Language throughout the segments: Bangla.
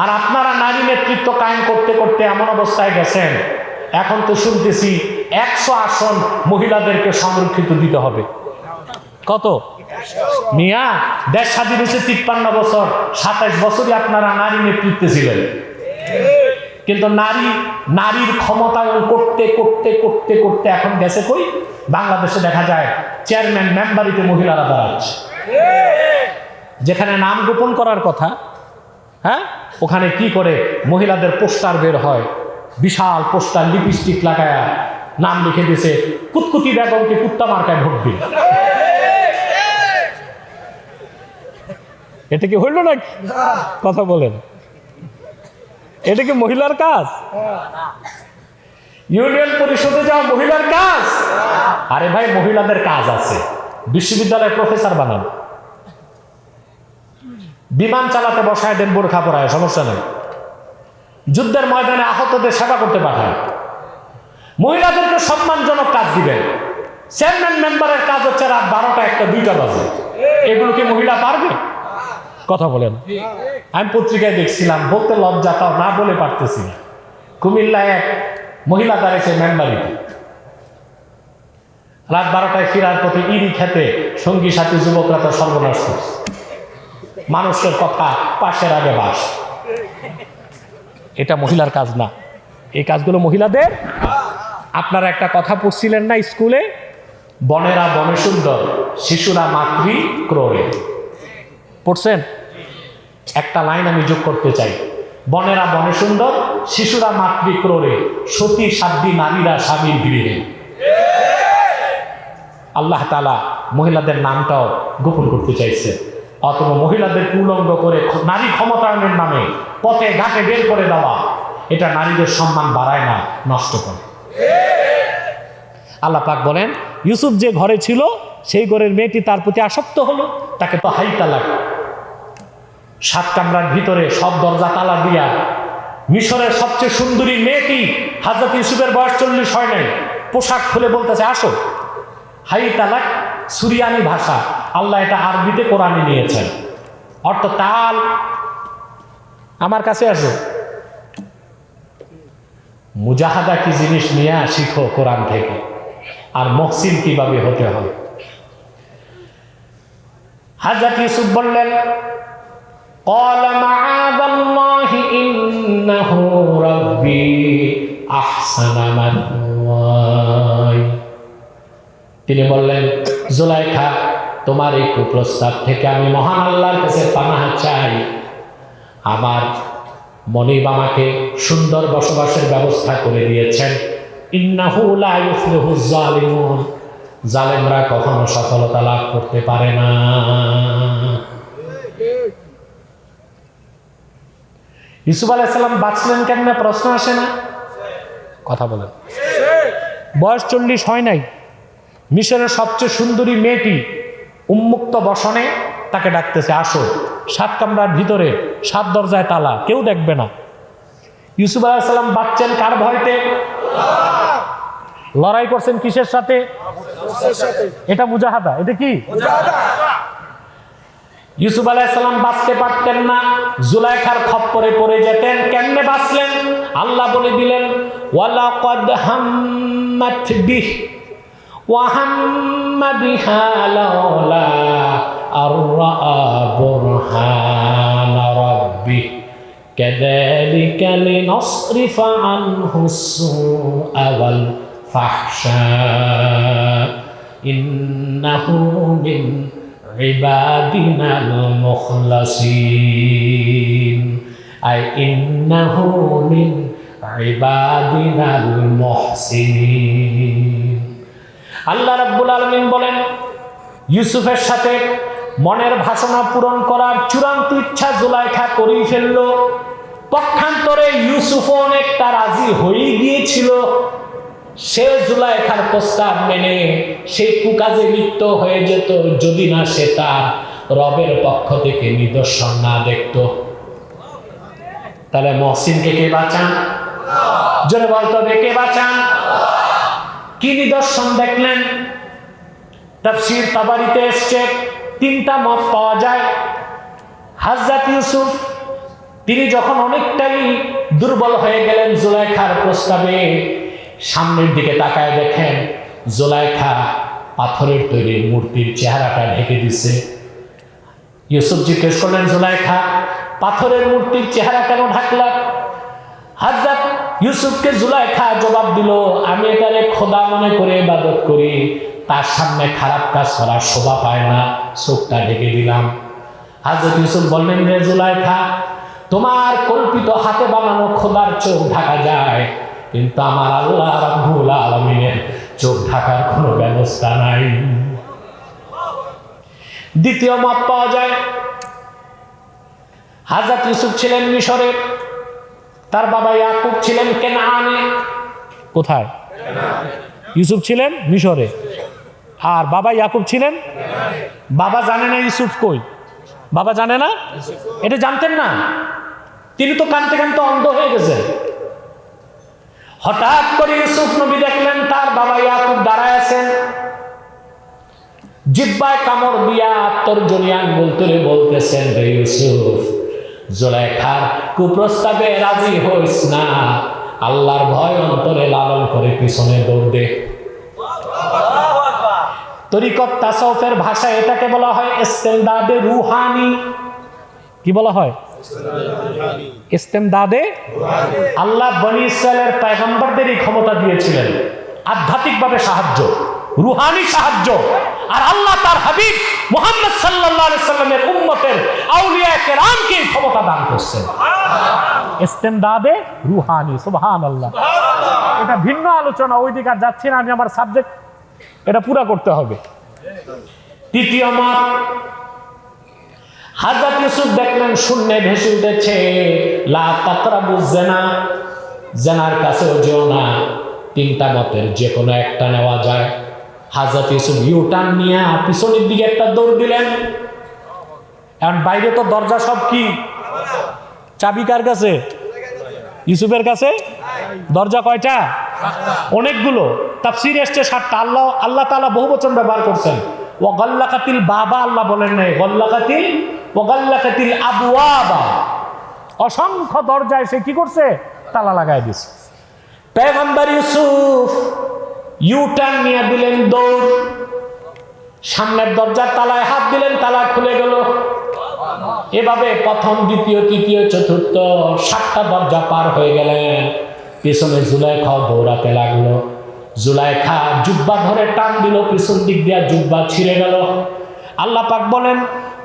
আর আপনারা নারী নেতৃত্ব কায়েম করতে করতে এমন অবস্থায় গেছেন। এখন তো শুনতেছি একশো আসন মহিলাদেরকে সংরক্ষিত দিতে হবে। কত? মিয়া, দেশ স্বাধীন হয়েছে তিপ্পান্ন বছর সাতাইশ বছরই আপনারা নারী নেতৃত্বে ছিলেন। কিন্তু নারী, নারীর ক্ষমতায়ন করতে করতে করতে করতে এখন গেছে কই? বাংলাদেশে দেখা যায় চেয়ারম্যান মেম্বারিতে মহিলারা দাঁড়াচ্ছে। যেখানে নাম গোপন করার কথা হ্যাঁ? ওখানে কি করে মহিলাদের পোস্টার বের হয়? বিশাল পোস্টার, লিপস্টিক লাগায় নাম লিখে দিয়েছে, কুতকুতি বেগমকে কুত্তা মার্কায় ভোট দিন। এটা কি হইল নাকি? কথা বলেন। এটা কি মহিলার কাজ? ইউনিয়ন পরিষদে যাওয়া মহিলার কাজ? আরে ভাই, মহিলাদের কাজ আছে। বিশ্ববিদ্যালয়ে প্রফেসর বানান। বিমান চালাতে বসায় দেন বোরখা পরায়, সমস্যা নেই। যুদ্ধের ময়দানে আহতদের সেবা করতে পাঠায়। মহিলাদেরকে সম্মানজনক কাজ দিবেন চেয়ারম্যান মেম্বারের কাজ হচ্ছে রাত বারোটা একটা, দুইটা বাজে। এগুলো কি মহিলা পারবে? কথা বলেন। আমি পত্রিকায় দেখছিলাম, বলতে লজ্জা তাও না বলে পারতেছি কুমিল্লায় এক মহিলা দাঁড়িয়েছে মেম্বারিতে রাত বারোটায় ফেরার পথে ইরি খেতে সঙ্গী সাথী যুবকরা তো সর্বনাশ করছে। মানুষের কথা পাশের আগে বাস। এটা মহিলার কাজ না। এই কাজগুলো মহিলাদের। আপনারা একটা কথা পড়ছিলেন না স্কুলে? বনেরা বনে সুন্দর, শিশুরা মাতৃ ক্রোড়ে। পড়ছেন? একটা লাইন আমি যোগ করতে চাই। বনেরা বনে সুন্দর, শিশুরা মাতৃ ক্রোড়ে, সতী সাধ্যী নারীরা স্বামীর গৃহে। আল্লাহ তালা মহিলাদের নামটাও গোপন করতে চাইছে। অথবা মহিলাদের উলঙ্গ করে নারী ক্ষমতায়নের নামে পথে ঘাটে বের করে দেওয়া, এটা নারীদের সম্মান বাড়ায় না, নষ্ট করে। আল্লাহ পাক বলেন, ইউসুফ যে ঘরে ছিল, সেই ঘরের মেয়েটি তার প্রতি আসক্ত হলো, তাকে তো হাই তালাক। সাত কামরার ভিতরে সব দরজা তালা দিয়া মিশরের সবচেয়ে সুন্দরী মেয়েটি হাজরত ইউসুফের বয়স চল্লিশ হয় নাই, পোশাক খুলে বলতেছে, আসো। হাই তালাক সুরিয়ানি ভাষা আল্লাহ এটা আরবিতে কোরআনে নিয়েছেন অর্থ তাল আমার কাছে আসো মুজাহাদা কি জিনিস নিয়ে শিখো কোরআন থেকে আর মহসিন কিভাবে হতে হবে হাজরত ইউসুফ বললেন قال معاذ الله إنه ربي أحسن مثواي তিনি বললেন, জুলাইখা, তোমার এই কুপ্রস্তাব থেকে আমি মহান আল্লাহর কাছে পানাহা চাই। আমার মনিব আমাকে সুন্দর বসবাসের ব্যবস্থা করে দিয়েছেন। জালেমরা কখনো সফলতা লাভ করতে পারে না। ইউসুফ আলাইসাল্লাম বাঁচলেন কেমনে প্রশ্ন আসে না? কথা বলেন। বয়স চল্লিশ হয় নাই। মিশরের সবচেয়ে সুন্দরী মেয়েটি উন্মুক্ত বসনে তাকে ডাকতেছে, আসো। সাত কামরার ভিতরে, সাত দরজায় তালা, কেউ দেখবে না। ইউসুফ আলাইসাল্লাম বাচ্চেন কার ভয়তে? লড়াই করছেন কিসের সাথে? এটা মুজাহাদা, এটা কি? ইউসুফ আলাইসাল্লাম বাঁচতে পারতেন না, জুলাইখার খপ্পরে পড়ে যেতেন। কেমনে বাঁচলেন? আল্লাহ বলে দিলেন, ওয়ালাকাদ হাম্মাত বিহ। وهم بها لولا أن رأى برهان ربه كذلك لنصرف عنه السوء والفحشاء إنه من عبادنا المخلصين أي إنه من عبادنا المحسنين আল্লাহ রাব্বুল আলমিন বলেন, ইউসুফের সাথে মনের ভাষণা পূরণ করার চূড়ান্ত ইচ্ছা জুলাইখা করেই ফেলল। পক্ষান্তরে ইউসুফ অনেকটা রাজি হয়েই গিয়েছিল। সে জুলাইখার প্রস্তাব মেনে সে কুকাজে লিপ্ত হয়ে যেত, যদি না সে তার রবের পক্ষ থেকে নিদর্শন না দেখত। তাহলে মহসিনকে কে বাঁচান? জোরে বলতো কে বাঁচান। কি নিদর্শন দেখলেন? তাফসির তাবারিতে এসছে, তিনটা মত পাওয়া যায়। হাজরত ইউসুফ, তিনি যখন অনেকটাই দুর্বল হয়ে গেলেন জুলাইখার প্রস্তাবে, সামনের দিকে তাকায় দেখেন জুলাইখা পাথরের তৈরি মূর্তির চেহারাটা ঢেকে দিছে। ইউসুফ জিজ্ঞেস করলেন, জুলাইখা, পাথরের মূর্তির চেহারা কেন ঢাকলা? হাজরত ইউসুফকে জুলাইখা জবাব দিল, আমি এটারে খোদা মনে করে ইবাদত করি। তার সামনে খারাপ কাজ করার শোভা পায় না। চোখটা ঢেকে দিলাম। হাজরত ইউসুফ বললেন, রে জুলাইখা, তোমার কল্পিত হাতে বানানো খোদার চোখ ঢাকা যায়, কিন্তু আমার আল্লাহ রাব্বুল আলমিনের চোখ ঢাকার কোনো ব্যবস্থা নাই। দ্বিতীয় মত পাওয়া যায়, হাজরত ইউসুফ ছিলেন মিশরের। তার বাবা ইয়াকুব ছিলেন কেনানে। কোথায়? ইউসুফ ছিলেন মিশরে। আর বাবা ইয়াকুব ছিলেন? বাবা জানে না ইউসুফ কই। বাবা জানে না? এটা জানতেন না। তিনি তো কানতে কানতে অন্ধ হয়ে গেছে। হঠাৎ করে ইউসুফ নবী দেখলেন তার বাবা ইয়াকুব দাঁড়ায় আছেন। জিব্বায় কামড় দিয়া তর্জনিয়ান বলতরে বলতেছেন ইউসুফ জোলাইখার কুপ্রস্তাবে রাজি হইস না। আল্লাহর ভয় অন্তরে লালন করে পিছনে দৌড় দে। তরিকত তাসফের ভাষায় এটাকে বলা হয় ইস্তেমদাদে রুহানি। কি বলা হয়? ইস্তেমদাদে আল্লাহ বনি ইসরায়েলের পয়গম্বরদেরই ক্ষমতা দিয়েছিলেন। আধ্যাত্মিকভাবে সাহায্য। রুহানি সাহায্য। আর আল্লাহ তার হাবিব মোহাম্মদ সাল্লাল্লাহু আলাইহি সাল্লামের উম্মতের আউলিয়া কেরামকে ক্ষমতা দান করছেন। ইস্তেমদাদে রুহানি সুবহানাল্লাহ। এটা ভিন্ন আলোচনা ওই দিকে আর যাচ্ছি না আমি আমার সাবজেক্ট এটা পুরা করতে হবে। তৃতীয় মত হাজরত ইউসুফ দেখলেন শূন্যে ভেসে উঠেছে। লা তাকরাবু জেনা জেনার কাছেও যেও না। তিনটা মতের যে কোনো একটা নেওয়া যায়। হাজরত ইউসুফ ইউটার্ন নিয়ে পিছনের দিকে একটা দৌড় দিলেন। এখন বাইরে তো দরজা সব কি? চাবি কার কাছে? ইউসুফের কাছে? দরজা কয়টা? অনেকগুলো। তাফসির এসছে সাতটা। আল্লাহ আল্লাহ তাআলা বহু বচন ব্যবহার করছেন। ও গল্লাকাতিল বাবা আল্লাহ বলেন নাই, গল্লাকাতিল ও গল্লাকাতিল আবুয়াবা অসংখ্য দরজায় সে কি করছে? তালা লাগাই দিছে। পেগম্বর ইউসুফ ইউটার্ন নিয়ে দিলেন দৌড় সামনের দরজার তালায় হাত দিলেন তালা খুলে গেল এভাবে প্রথম দ্বিতীয় তৃতীয় চতুর্থ সাতটা দরজা পার হয়ে গেলেন পেছনে জুলাইখাও দৌড়াতে লাগলো জুলাইখা জুব্বা ধরে টান দিল পিছন দিক দিয়া জুব্বা ছিঁড়ে গেল আল্লাহ পাক বলেন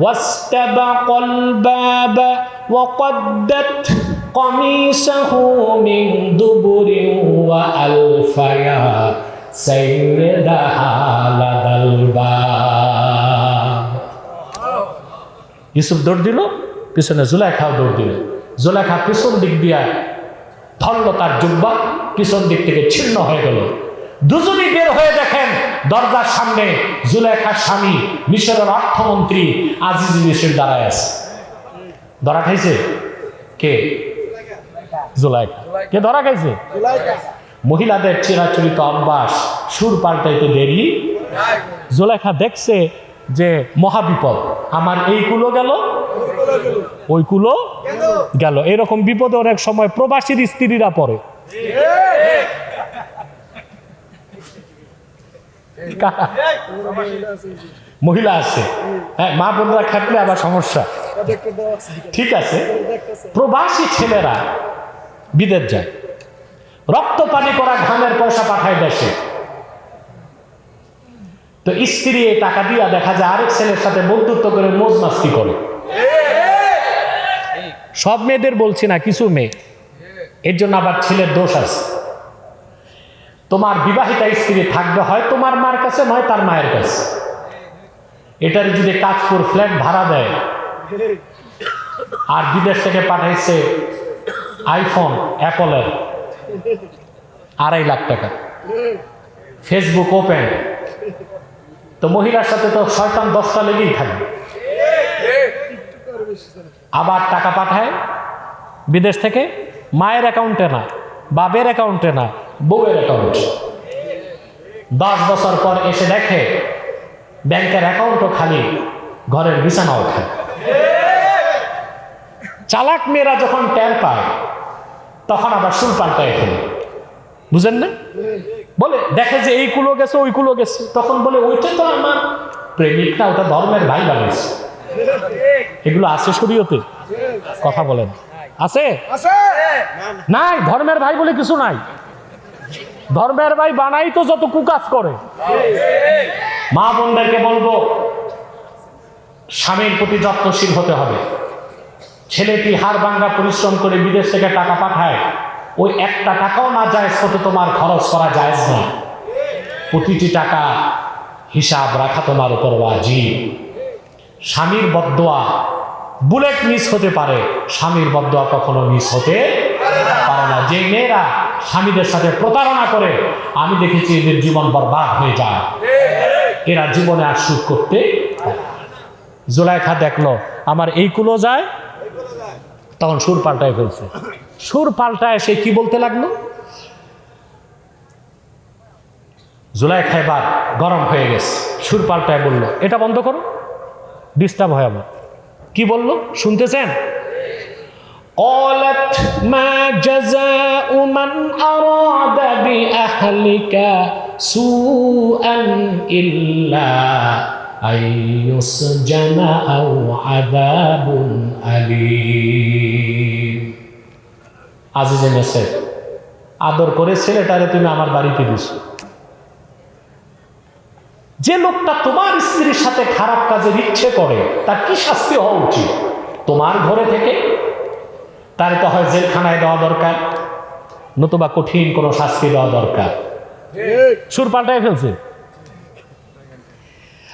ওয়াস্তাবাকাল বাবা وقدت قميصه من دبر وألفيا سيدها لدى الباب ইউসুফ দৌড় দিল পিছনে জুলাইখাও দৌড় দিল জুলাইখা পিছন দিক দিয়া ধরল তার জুব্বা পিছন দিক থেকে ছিন্ন হয়ে গেল দুজনই বের হয়ে দেখেন দরজার সামনে জুলেখার স্বামী মিশরের অর্থমন্ত্রী আজিজ মিশর দাঁড়ায় আছে ধরা খাইছে কে জুলাইখা কে ধরা খাইছে মহিলাদের চিরাচরিত অভ্যাস, সুর পাল্টাইতে দেরি। জুলেখা দেখছে যে মহাবিপদ। আমার এই কুলো গেল, ওই কুলো গেল। এরকম বিপদে অনেক সময় প্রবাসীর স্ত্রীরা পড়ে। মহিলা আছে। হ্যাঁ মা বোনরা থাকলে আবার সমস্যা। ঠিক আছে। প্রবাসী ছেলেরা বিদেশ যায়। রক্ত পানি করা ঘামের পয়সা পাঠায় দেশে। তো স্ত্রী এই টাকা দিয়া দেখা যায় আরেক ছেলের সাথে বন্ধুত্ব করে মোজ মাস্তি করে। সব মেয়েদের বলছি না, কিছু মেয়ে। এর জন্য আবার ছেলের দোষ আছে। তোমার বিবাহিতা স্ত্রী থাকবে হয় তোমার মার কাছে, নয় তার মায়ের কাছে। এটার যদি কাজপুর ফ্ল্যাট ভাড়া দেয়, আর বিদেশ থেকে পাঠাইছে আইফোন অ্যাপলের আড়াই লাখ টাকা। ফেসবুক ওপেন তো মহিলার সাথে তো শয়তান দশটা লেগেই থাকবে আবার টাকা পাঠায়, বিদেশ থেকে, মায়ের অ্যাকাউন্টে না বাবের অ্যাকাউন্টে না, বউয়ের অ্যাকাউন্ট দশ বছর পর এসে দেখে, ব্যাংকের অ্যাকাউন্টও খালি, ঘরের বিছানাও খালি। চালাক মেয়েরা যখন টের পায় তখন আবার সুর পাল্টায় ফেলে। বুঝেন না? বলে দেখে যে এই কুলো গেছে ওই কুলো গেছে। তখন বলে ওইটা তো আমার প্রেমিক না ওটা ধর্মের ভাই বানিয়েছে। এগুলো আছে শরীয়তে? কথা বলেন। আছে? নাই ধর্মের ভাই বলে কিছু নাই। ধর্মের ভাই বানাই তো যত কুকাজ করে। মা বোনদেরকে বলব স্বামীর প্রতি যত্নশীল হতে হবে। ছেলেটি হাড় ভাঙ্গা পরিশ্রম করে বিদেশ থেকে টাকা পাঠায়। ওই একটা টাকাও না যায় কত তোমার খরচ করা যায় না। প্রতিটি টাকা হিসাব রাখা তোমার উপর ওয়াজিব। স্বামীর বদোয়া বুলেট মিস হতে পারে, স্বামীর বদোয়া কখনো মিস হতে পারে না। যে মেয়েরা স্বামীদের সাথে প্রতারণা করে, আমি দেখেছি এদের জীবন বরবাদ হয়ে যায়। এরা জীবনে আর সুখ করতে। জোলাইখা, দেখল, আমার এই কুলো যায় তখন সুর পাল্টায় ফেলছে সুর পাল্টায় সে কি বলতে লাগলো জুলাইখা এবার গরম হয়ে গেছে সুর পাল্টায় বললো এটা বন্ধ করো ডিস্টার্ব হয় আমার কি বললো শুনতেছেন قالت ما جزاء من أراد بأهلك سوءا إلا أن يسجن أو عذاب أليم আজিজে মেসে আদর করে ছেলেটারে তুমি আমার বাড়িতে দিছো যে লোকটা তোমার স্ত্রীর সাথে খারাপ কাজের ইচ্ছে করে তার কি শাস্তি হওয়া উচিত তোমার ঘরে থেকে তার তো হয় জেলখানায় দেওয়া দরকার নতুবা কঠিন কোনো শাস্তি দেওয়া দরকার সুর পাল্টায় ফেলছে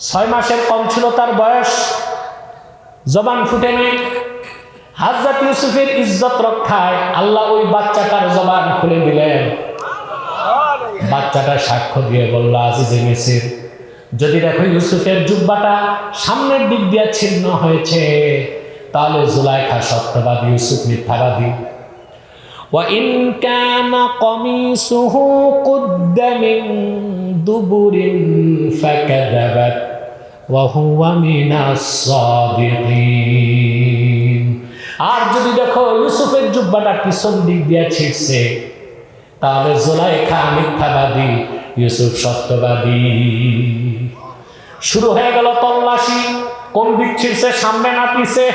ছয় মাসের কম ছিল তার বয়স জবান ফুটে নেই হাজরত ইউসুফের ইজ্জত রক্ষায় আল্লাহ ওই বাচ্চাটার জবান খুলে দিলেন বাচ্চাটা সাক্ষ্য দিয়ে বলল আজিজে মিসির যদি দেখো ইউসুফের জুব্বাটা সামনের দিক দিয়ে ছিন্ন হয়েছে তাহলে জুলাইখা সত্যবাদী ইউসুফ মিথ্যাবাদী وإن كان قميصه قد من دبر فكذبت ওয়াহুয়া মিনাস সাদিকিন। আর যদি দেখো ইউসুফের জুব্বাটা পিছন দিক দিয়ে ছিটছে, তাহলে জোলাইখা মিথ্যাবাদী, ইউসুফ সত্যবাদী। শুরু হয়ে গেল তল্লাশি, কোন দিক ছিড়ছে সামনে না পিছে?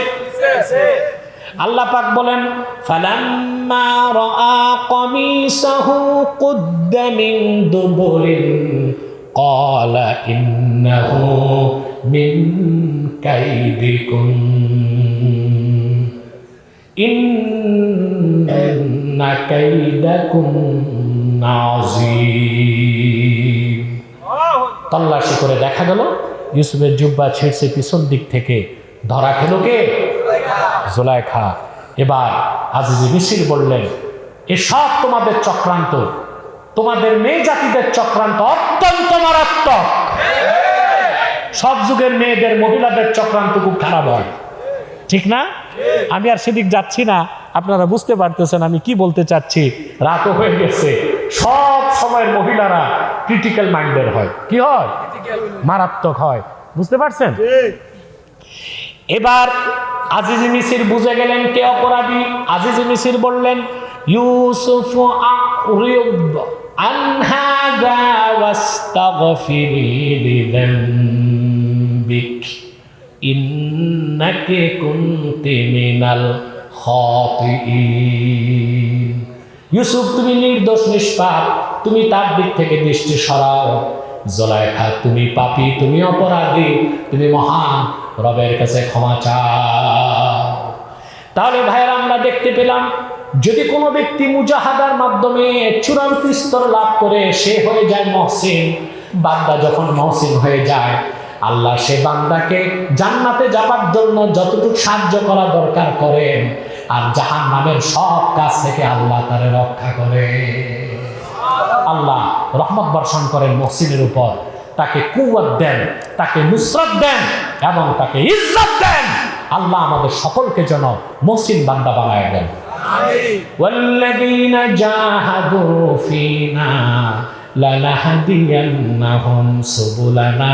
আল্লাহ পাক বলেন, ফালাম্মা রাআ কমিসাহু কুদ্দ মিন দুবুরিন ক্বালা ইন্নাহু মিন কাইদিকুম। ইন্না কাইদাকুম নাযীম তল্লাশি করে দেখা গেল, ইউসুফের জুব্বা ছিঁড়ছে পিছন দিক থেকে। ধরা খেল কে? জোলাইখা। এবার আজিজি মিসির বললেন এসব তোমাদের চক্রান্ত। তোমাদের মেয়ে জাতিদের চক্রান্ত অত্যন্ত মারাত্মক। সব যুগের মেয়েদের, মহিলাদের চক্রান্ত খুব খারাপ হয়। ঠিক না? আমি আর সেদিক যাচ্ছি না। আপনারা বুঝতে পারতেছেন আমি কি বলতে চাচ্ছি। রাতও হয়ে গেছে। সব সময়ের মহিলারা ক্রিটিক্যাল মাইন্ডের হয়। কি হয়? মারাত্মক হয়। বুঝতে পারছেন? এবার আজিজ মিসির বুঝে গেলেন কে অপরাধী? আজিজ মিসির বললেন, ইউসুফ আরিদ আন হাযা লিযামবিক ইন্নাকে কুনতি মিনাল খাতিইন ইউসুফ, তুমি নির্দোষ, নিষ্পাপ, তুমি তার দিক থেকে দৃষ্টি সরাও। জলাইখা, তুমি পাপী, তুমি অপরাধী, তুমি মহান, রবের কাছে ক্ষমা চাও। তাহলে ভাইয়ের, আমরা দেখতে পেলাম, যদি কোনো ব্যক্তি মুজাহাদার মাধ্যমে চূড়ান্ত স্তর লাভ করে, সে হয়ে যায় মহসিন। বান্দা যখন মহসিন হয়ে যায় আল্লাহ সে বান্দাকে জান্নাতে যাবার জন্য যতটুকু সাহায্য করা দরকার করেন আর জাহান নামের সব কাজ থেকে আল্লাহ তারে রক্ষা করে আল্লাহ রহমত বর্ষণ করেন মহসিনের উপর তাকে কুয়াত দেন তাকে নুসরত দেন এবং তাকে ইজ্জত দেন আল্লাহ আমাদের সকলকে যেন মহসিন বান্দা বানায় দেন والذين جاهدوا فينا لنهدينهم سبلنا